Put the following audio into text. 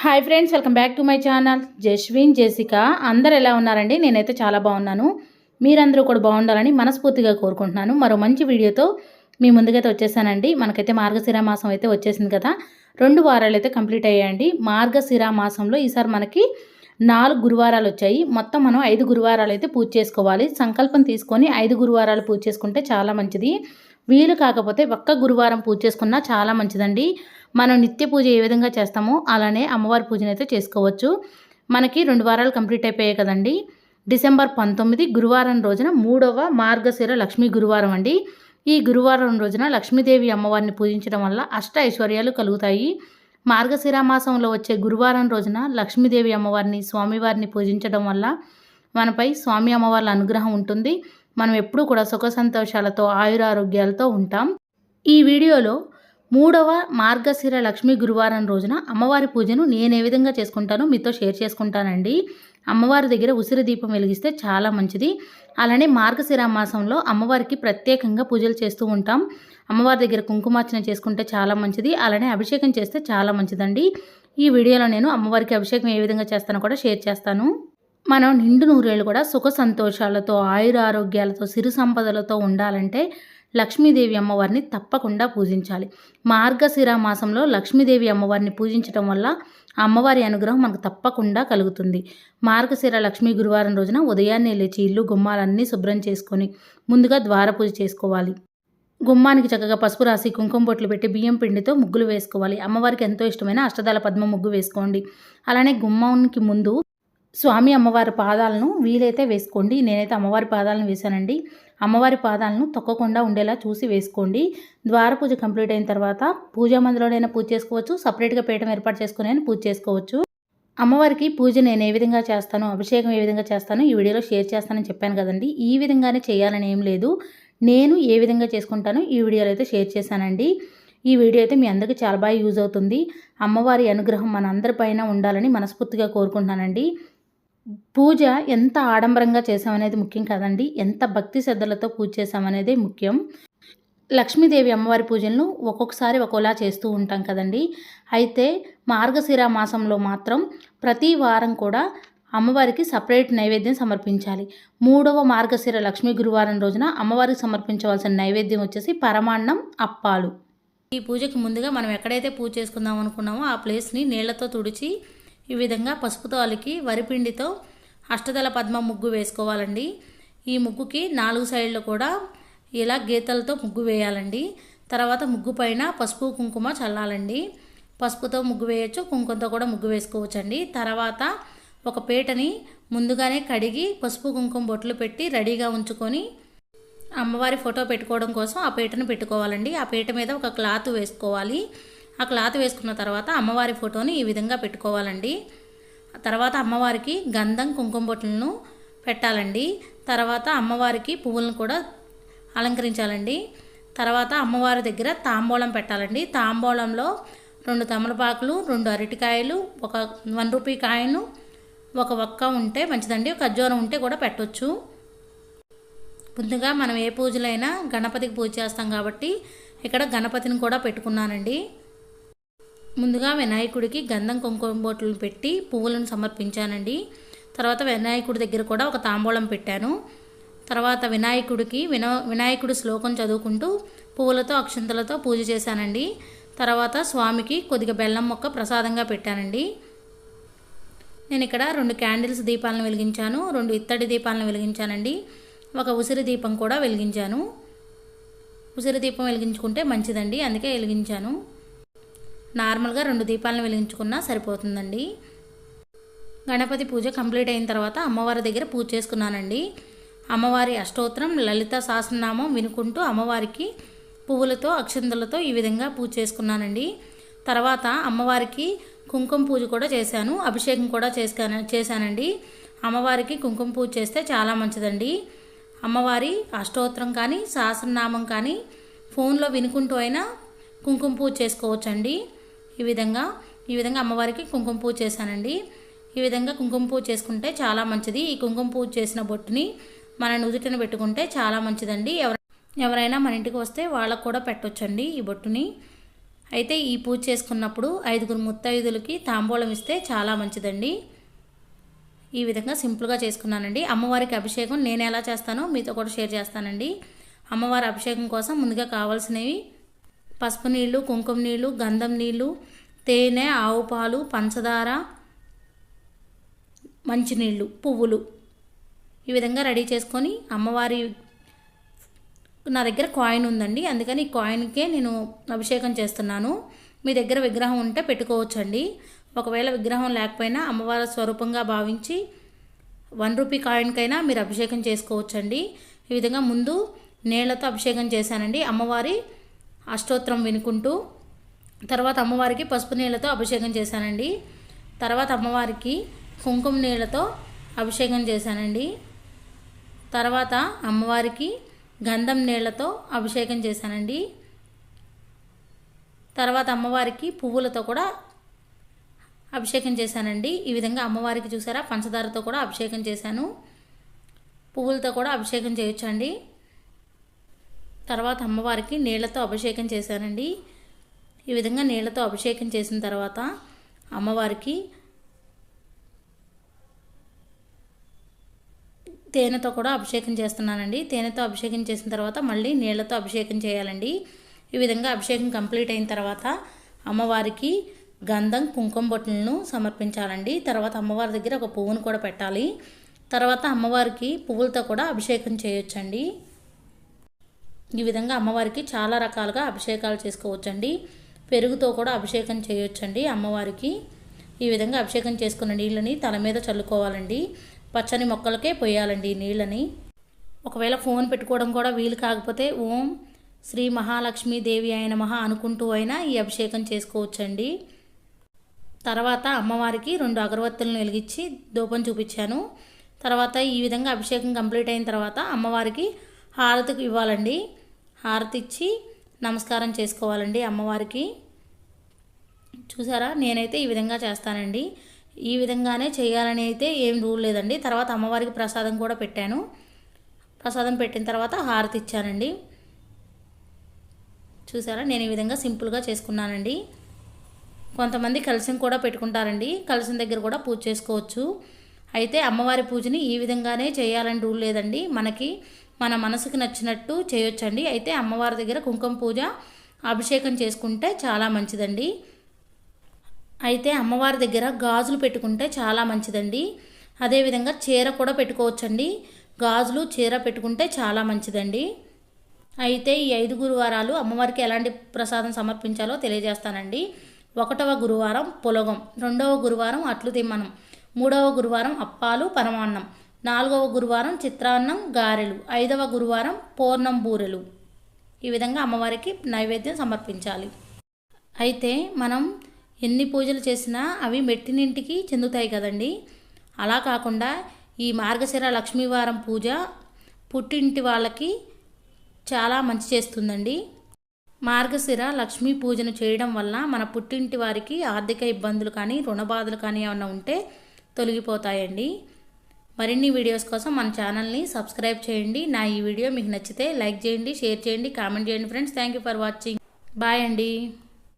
Hi friends welcome back to my channel Jaswin Jessica అందరు ఎలా ఉన్నారండి? నేనైతే చాలా బాగున్నాను. మీరందరూ కూడా బాగుండాలని మనస్ఫూర్తిగా కోరుకుంటున్నాను. మరో మంచి వీడియోతో మీ ముందుకైతే వచ్చేసానండి. మనకైతే మార్గశిర మాసం అయితే వచ్చేసింది కదా. రెండు వారాలు అయితే కంప్లీట్ అయ్యాయండి. మార్గశిర మాసంలో ఈసారి మనకి నాలుగు గురువారాలు వచ్చాయి. మొత్తం మనం ఐదు గురువారాలు అయితే పూజ చేసుకోవాలి. సంకల్పం తీసుకొని ఐదు గురువారాలు పూజ చేసుకుంటే చాలా మంచిది. వీలు కాకపోతే ఒక్క గురువారం పూజ చేసుకున్నా చాలా మంచిదండి. మనం నిత్య పూజ ఏ విధంగా చేస్తామో అలానే అమ్మవారి పూజను అయితే చేసుకోవచ్చు. మనకి రెండు వారాలు కంప్లీట్ అయిపోయాయి కదండి. డిసెంబర్ పంతొమ్మిది గురువారం రోజున మూడవ మార్గశిర లక్ష్మీ గురువారం అండి. ఈ గురువారం రోజున లక్ష్మీదేవి అమ్మవారిని పూజించడం వల్ల అష్ట ఐశ్వర్యాలు కలుగుతాయి. మార్గశిర మాసంలో వచ్చే గురువారం రోజున లక్ష్మీదేవి అమ్మవారిని స్వామివారిని పూజించడం వల్ల మనపై స్వామి అమ్మవార్ల అనుగ్రహం ఉంటుంది. మనం ఎప్పుడూ కూడా సుఖ సంతోషాలతో ఆయురారోగ్యాలతో ఉంటాం. ఈ వీడియోలో మూడవ మార్గశిర లక్ష్మి గురువారం రోజున అమ్మవారి పూజను నేను ఏ విధంగా చేసుకుంటానో మీతో షేర్ చేసుకుంటానండి. అమ్మవారి దగ్గర ఉసిరి దీపం వెలిగిస్తే చాలా మంచిది. అలానే మార్గశిర మాసంలో అమ్మవారికి ప్రత్యేకంగా పూజలు చేస్తూ ఉంటాం. అమ్మవారి దగ్గర కుంకుమార్చన చేసుకుంటే చాలా మంచిది. అలానే అభిషేకం చేస్తే చాలా మంచిదండి. ఈ వీడియోలో నేను అమ్మవారికి అభిషేకం ఏ విధంగా చేస్తానో కూడా షేర్ చేస్తాను. మనం నిండు నూరేళ్ళు కూడా సుఖ సంతోషాలతో ఆయుర ఆరోగ్యాలతో సిరు సంపదలతో ఉండాలంటే లక్ష్మీదేవి అమ్మవారిని తప్పకుండా పూజించాలి. మార్గశిర మాసంలో లక్ష్మీదేవి అమ్మవారిని పూజించడం వల్ల అమ్మవారి అనుగ్రహం మనకు తప్పకుండా కలుగుతుంది. మార్గశిర లక్ష్మీ గురువారం రోజున ఉదయాన్నే లేచి ఇల్లు గుమ్మాలన్నీ శుభ్రం చేసుకొని ముందుగా ద్వార పూజ చేసుకోవాలి. గుమ్మానికి చక్కగా పసుపు రాసి కుంకుమ బొట్లు పెట్టి బియ్యం పిండితో ముగ్గులు వేసుకోవాలి. అమ్మవారికి ఎంతో ఇష్టమైన అష్టదాల పద్మ ముగ్గు వేసుకోండి. అలానే గుమ్మానికి ముందు స్వామి అమ్మవారి పాదాలను వీలైతే వేసుకోండి. నేనైతే అమ్మవారి పాదాలను వేశానండి. అమ్మవారి పాదాలను తొక్కకుండా ఉండేలా చూసి వేసుకోండి. ద్వార పూజ కంప్లీట్ అయిన తర్వాత పూజా మందిరంలోనైనా పూజ చేసుకోవచ్చు. సపరేట్గా పీఠం ఏర్పాటు చేసుకుని అయినా పూజ చేసుకోవచ్చు. అమ్మవారికి పూజ నేను ఏ విధంగా చేస్తాను అభిషేకం ఏ విధంగా చేస్తాను ఈ వీడియోలో షేర్ చేస్తానని చెప్పాను కదండి. ఈ విధంగానే చేయాలని ఏం లేదు. నేను ఏ విధంగా చేసుకుంటానో ఈ వీడియోలో అయితే షేర్ చేశానండి. ఈ వీడియో అయితే మీ అందరికీ చాలా బాగా యూజ్ అవుతుంది. అమ్మవారి అనుగ్రహం మన ఉండాలని మనస్ఫూర్తిగా కోరుకుంటున్నానండి. పూజ ఎంత ఆడంబరంగా చేసామనేది ముఖ్యం కాదండి. ఎంత భక్తి శ్రద్ధలతో పూజ చేసామనేది ముఖ్యం. లక్ష్మీదేవి అమ్మవారి పూజలను ఒక్కొక్కసారి ఒక్కోలా చేస్తూ ఉంటాం కదండి. అయితే మార్గశిర మాసంలో మాత్రం ప్రతి వారం కూడా అమ్మవారికి సపరేట్ నైవేద్యం సమర్పించాలి. మూడవ మార్గశిర లక్ష్మీ గురువారం రోజున అమ్మవారికి సమర్పించవలసిన నైవేద్యం వచ్చేసి పరమాన్నం అప్పాలు. ఈ పూజకి ముందుగా మనం ఎక్కడైతే పూజ చేసుకుందాం అనుకున్నామో ఆ ప్లేస్ని నీళ్ళతో తుడిచి ఈ విధంగా పసుపుతో అలికి వరిపిండితో అష్టదళ పద్మ ముగ్గు వేసుకోవాలండి. ఈ ముగ్గుకి నాలుగు సైడ్లు కూడా ఇలా గీతలతో ముగ్గు వేయాలండి. తర్వాత ముగ్గు పైన పసుపు కుంకుమ చల్లాలండి. పసుపుతో ముగ్గు వేయచ్చు కుంకుమతో కూడా ముగ్గు వేసుకోవచ్చండి. తర్వాత ఒక పీటని ముందుగానే కడిగి పసుపు కుంకుమ బొట్లు పెట్టి రెడీగా ఉంచుకొని అమ్మవారి ఫోటో పెట్టుకోవడం కోసం ఆ పీటను పెట్టుకోవాలండి. ఆ పీట మీద ఒక క్లాత్ వేసుకోవాలి. ఆ క్లాత్ వేసుకున్న తర్వాత అమ్మవారి ఫోటోని ఈ విధంగా పెట్టుకోవాలండి. తర్వాత అమ్మవారికి గంధం కుంకుమ బొట్లను పెట్టాలండి. తర్వాత అమ్మవారికి పువ్వులను కూడా అలంకరించాలండి. తర్వాత అమ్మవారి దగ్గర తాంబూలం పెట్టాలండి. తాంబూలంలో రెండు తమలపాకులు రెండు అరటికాయలు ఒక వన్ రూపీ కాయను ఒక ఒక్క ఉంటే మంచిదండి. ఖర్జూరం ఉంటే కూడా పెట్టొచ్చు. ముందుగా మనం ఏ పూజలైనా గణపతికి పూజ చేస్తాం కాబట్టి ఇక్కడ గణపతిని కూడా పెట్టుకున్నానండి. ముందుగా వినాయకుడికి గంధం కుంకుమ బొట్లు పెట్టి పువ్వులను సమర్పించానండి. తర్వాత వినాయకుడి దగ్గర కూడా ఒక తాంబూలం పెట్టాను. తర్వాత వినాయకుడికి విన వినాయకుడి శ్లోకం చదువుకుంటూ పువ్వులతో అక్షంతలతో పూజ చేశానండి. తర్వాత స్వామికి కొద్దిగా బెల్లం మొక్క ప్రసాదంగా పెట్టానండి. నేను ఇక్కడ రెండు క్యాండిల్స్ దీపాలను వెలిగించాను. రెండు ఇత్తడి దీపాలను వెలిగించానండి. ఒక ఉసిరి దీపం కూడా వెలిగించాను. ఉసిరి దీపం వెలిగించుకుంటే మంచిదండి. అందుకే వెలిగించాను. నార్మల్గా రెండు దీపాలను వెలిగించుకున్నా సరిపోతుందండి. గణపతి పూజ కంప్లీట్ అయిన తర్వాత అమ్మవారి దగ్గర పూజ చేసుకున్నానండి. అమ్మవారి అష్టోత్తరం లలిత సహస్రనామం వినుకుంటూ అమ్మవారికి పువ్వులతో అక్షంతలతో ఈ విధంగా పూజ చేసుకున్నానండి. తర్వాత అమ్మవారికి కుంకుమ పూజ కూడా చేశాను. అభిషేకం కూడా చేసుకాను చేశానండి. అమ్మవారికి కుంకుమ పూజ చేస్తే చాలా మంచిదండి. అమ్మవారి అష్టోత్తరం కానీ సహస్రనామం కానీ ఫోన్లో వినుకుంటూ అయినా కుంకుమ పూజ చేసుకోవచ్చండి. ఈ విధంగా ఈ విధంగా అమ్మవారికి కుంకుమ పూజ చేశానండి. ఈ విధంగా కుంకుమ పూజ చేసుకుంటే చాలా మంచిది. ఈ కుంకుమ పూజ చేసిన బొట్టుని మన నుదుటిన పెట్టుకుంటే చాలా మంచిదండి. ఎవర ఎవరైనా మన ఇంటికి వస్తే వాళ్ళకు కూడా పెట్టొచ్చండి ఈ బొట్టుని. అయితే ఈ పూజ చేసుకున్నప్పుడు ఐదుగురు ముత్తైదులకి తాంబూలం ఇస్తే చాలా మంచిదండి. ఈ విధంగా సింపుల్గా చేసుకున్నానండి. అమ్మవారికి అభిషేకం నేను ఎలా చేస్తానో మీతో కూడా షేర్ చేస్తానండి. అమ్మవారి అభిషేకం కోసం ముందుగా కావాల్సినవి పసుపు నీళ్ళు కుంకుమ నీళ్ళు గంధం నీళ్ళు తేనె ఆవు పాలు పంచదార మంచినీళ్ళు పువ్వులు. ఈ విధంగా రెడీ చేసుకొని అమ్మవారి నా దగ్గర కాయిన్ ఉందండి. అందుకని ఈ కాయిన్కే నేను అభిషేకం చేస్తున్నాను. మీ దగ్గర విగ్రహం ఉంటే పెట్టుకోవచ్చండి. ఒకవేళ విగ్రహం లేకపోయినా అమ్మవారి స్వరూపంగా భావించి వన్ రూపీ కాయిన్కైనా మీరు అభిషేకం చేసుకోవచ్చండి. ఈ విధంగా ముందు నీళ్ళతో అభిషేకం చేశానండి. అమ్మవారి అష్టోత్తరం వినుకుంటూ తర్వాత అమ్మవారికి పసుపు నీళ్ళతో అభిషేకం చేశానండి. తర్వాత అమ్మవారికి కుంకుమ నీళ్ళతో అభిషేకం చేశానండి. తర్వాత అమ్మవారికి గంధం నీళ్ళతో అభిషేకం చేశానండి. తర్వాత అమ్మవారికి పువ్వులతో కూడా అభిషేకం చేశానండి. ఈ విధంగా అమ్మవారికి చూసారా పంచదారతో కూడా అభిషేకం చేశాను. పువ్వులతో కూడా అభిషేకం చేయొచ్చండి. తర్వాత అమ్మవారికి నీళ్ళతో అభిషేకం చేశానండి ఈ విధంగా నీళ్ళతో అభిషేకం చేసిన తర్వాత అమ్మవారికి తేనెతో కూడా అభిషేకం చేస్తున్నానండి. తేనెతో అభిషేకం చేసిన తర్వాత మళ్ళీ నీళ్ళతో అభిషేకం చేయాలండి. ఈ విధంగా అభిషేకం కంప్లీట్ అయిన తర్వాత అమ్మవారికి గంధం కుంకుమ బొట్టులను సమర్పించాలండి. తర్వాత అమ్మవారి దగ్గర ఒక పువ్వును కూడా పెట్టాలి. తర్వాత అమ్మవారికి పువ్వులతో కూడా అభిషేకం చేయొచ్చండి. ఈ విధంగా అమ్మవారికి చాలా రకాలుగా అభిషేకాలు చేసుకోవచ్చండి. పెరుగుతో కూడా అభిషేకం చేయొచ్చండి అమ్మవారికి. ఈ విధంగా అభిషేకం చేసుకున్న నీళ్ళని తల మీద చల్లుకోవాలండి. పచ్చని మొక్కలకే పోయాలండి ఈ నీళ్ళని. ఒకవేళ ఫోన్ పెట్టుకోవడం కూడా వీలు కాకపోతే ఓం శ్రీ మహాలక్ష్మీ దేవి అయిన మహా అనుకుంటూ అయినా ఈ అభిషేకం చేసుకోవచ్చండి. తర్వాత అమ్మవారికి రెండు అగరవత్తులను వెలిగించి దూపం చూపించాను. తర్వాత ఈ విధంగా అభిషేకం కంప్లీట్ అయిన తర్వాత అమ్మవారికి హారతికి ఇవ్వాలండి. హారతి ఇచ్చి నమస్కారం చేసుకోవాలండి అమ్మవారికి. చూసారా? నేనైతే ఈ విధంగా చేస్తానండి. ఈ విధంగానే చేయాలని అయితే ఏం రూల్ లేదండి. తర్వాత అమ్మవారికి ప్రసాదం కూడా పెట్టాను. ప్రసాదం పెట్టిన తర్వాత హారతి ఇచ్చానండి. చూసారా? నేను ఈ విధంగా సింపుల్గా చేసుకున్నానండి. కొంతమంది కలసం కూడా పెట్టుకుంటారండి. కలిసిన దగ్గర కూడా పూజ చేసుకోవచ్చు. అయితే అమ్మవారి పూజని ఈ విధంగానే చేయాలని రూల్ లేదండి. మనకి మన మనసుకు నచ్చినట్టు చేయొచ్చండి. అయితే అమ్మవారి దగ్గర కుంకుమ పూజ అభిషేకం చేసుకుంటే చాలా మంచిదండి. అయితే అమ్మవారి దగ్గర గాజులు పెట్టుకుంటే చాలా మంచిదండి. అదేవిధంగా చీర కూడా పెట్టుకోవచ్చండి. గాజులు చీర పెట్టుకుంటే చాలా మంచిదండి. అయితే ఈ ఐదు గురువారాలు అమ్మవారికి ఎలాంటి ప్రసాదం సమర్పించాలో తెలియజేస్తానండి. ఒకటవ గురువారం పులగం రెండవ గురువారం అట్లు తిమ్మనం మూడవ గురువారం అప్పాలు పరమాన్నం. నాలుగవ గురువారం చిత్రాన్నం గారెలు ఐదవ గురువారం పూర్ణం బూరెలు. ఈ విధంగా అమ్మవారికి నైవేద్యం సమర్పించాలి. అయితే మనం ఎన్ని పూజలు చేసినా అవి మెట్టినింటికి చెందుతాయి కదండి. అలా కాకుండా ఈ మార్గశిర లక్ష్మీవారం పూజ పుట్టింటి వాళ్ళకి చాలా మంచి చేస్తుందండి. మార్గశిర లక్ష్మీ పూజను చేయడం వల్ల మన పుట్టింటి వారికి ఆర్థిక ఇబ్బందులు కానీ రుణ బాధలు కానీ ఏమైనా ఉంటే తొలగిపోతాయండి. మరిన్ని వీడియోస్ కోసం మన ఛానల్ని సబ్స్క్రైబ్ చేయండి. నా ఈ వీడియో మీకు నచ్చితే లైక్ చేయండి షేర్ చేయండి కామెంట్ చేయండి. Friends thank you for watching bye అండి.